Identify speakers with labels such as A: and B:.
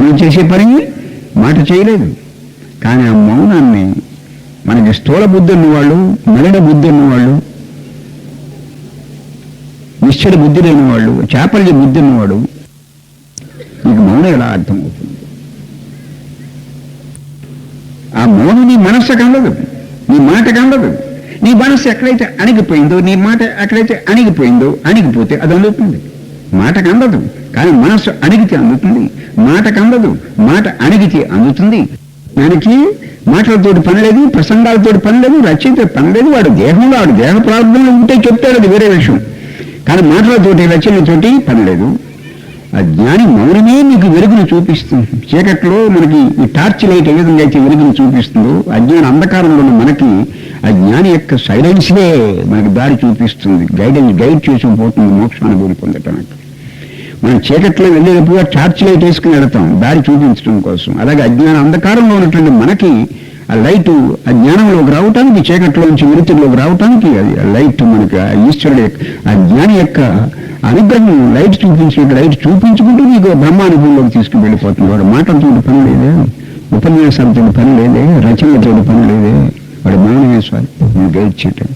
A: మౌనం చేసే పని మాట చేయలేదు. కానీ ఆ మౌనాన్ని మనకి స్థూల బుద్ధి ఉన్నవాళ్ళు మెలడ బుద్ధి ఉన్నవాళ్ళు నిశ్చల బుద్ధి లేని వాళ్ళు చాపల్య బుద్ధి ఉన్నవాడు నీకు మౌనం ఎలా అర్థమవుతుంది ఆ మౌనం నీ మనస్సు కందదు నీ మాట కందదు నీ మనస్సు ఎక్కడైతే అణిగిపోయిందో నీ మాట ఎక్కడైతే అణిగిపోయిందో అణిగిపోతే అది అందుతుంది మాట కందదు కానీ మనస్సు అణిగితే అందుతుంది. మాట కందదు మాట అణిగితే అందుతుంది. దానికి మాటలతోటి పని లేదు ప్రసంగాలతోటి పని లేదు రచయిత పని లేదు వాడు దేహంలో వాడు దేహ ప్రార్థనలు ఉంటే చెప్తాడు అది వేరే విషయం. కానీ మాటలతోటి రచనలతోటి పని లేదు. ఆ జ్ఞాని మౌనమే మీకు వెలుగును చూపిస్తుంది. చీకట్లో మనకి ఈ టార్చ్ లైట్ ఏ విధంగా అయితే వెలుగును చూపిస్తుందో అజ్ఞాన అంధకారంలో ఉన్న మనకి ఆ జ్ఞాని యొక్క సైలెన్స్లే మనకి దారి చూపిస్తుంది. గైడెన్స్ గైడ్ చేసి పోతుంది మోక్షానుభూతి పొందటానికి. మనం చీకట్లో వెళ్ళేటప్పుడు టార్చ్ లైట్ వేసుకుని వెళతాం దారి చూపించడం కోసం. అలాగే అజ్ఞాన అంధకారంలో ఉన్నటువంటి మనకి ఆ లైట్ ఆ జ్ఞానంలోకి రావటానికి చీకట్లోంచి విరుతుల్లోకి రావటానికి అది ఆ లైట్ మనకి ఆ ఈశ్వరుడు ఆ జ్ఞాని యొక్క అనుగ్రహం లైట్ చూపించినట్టు లైట్ చూపించుకుంటూ నీకు బ్రహ్మానుభవంలోకి తీసుకుని వెళ్ళిపోతుంది వాడు మాటలతోటి పని లేదే ఉపన్యాసాలతో పని లేదే రచనలతో పని లేదే. వాడు మౌనమే స్వామి గైడ్ చేయటం.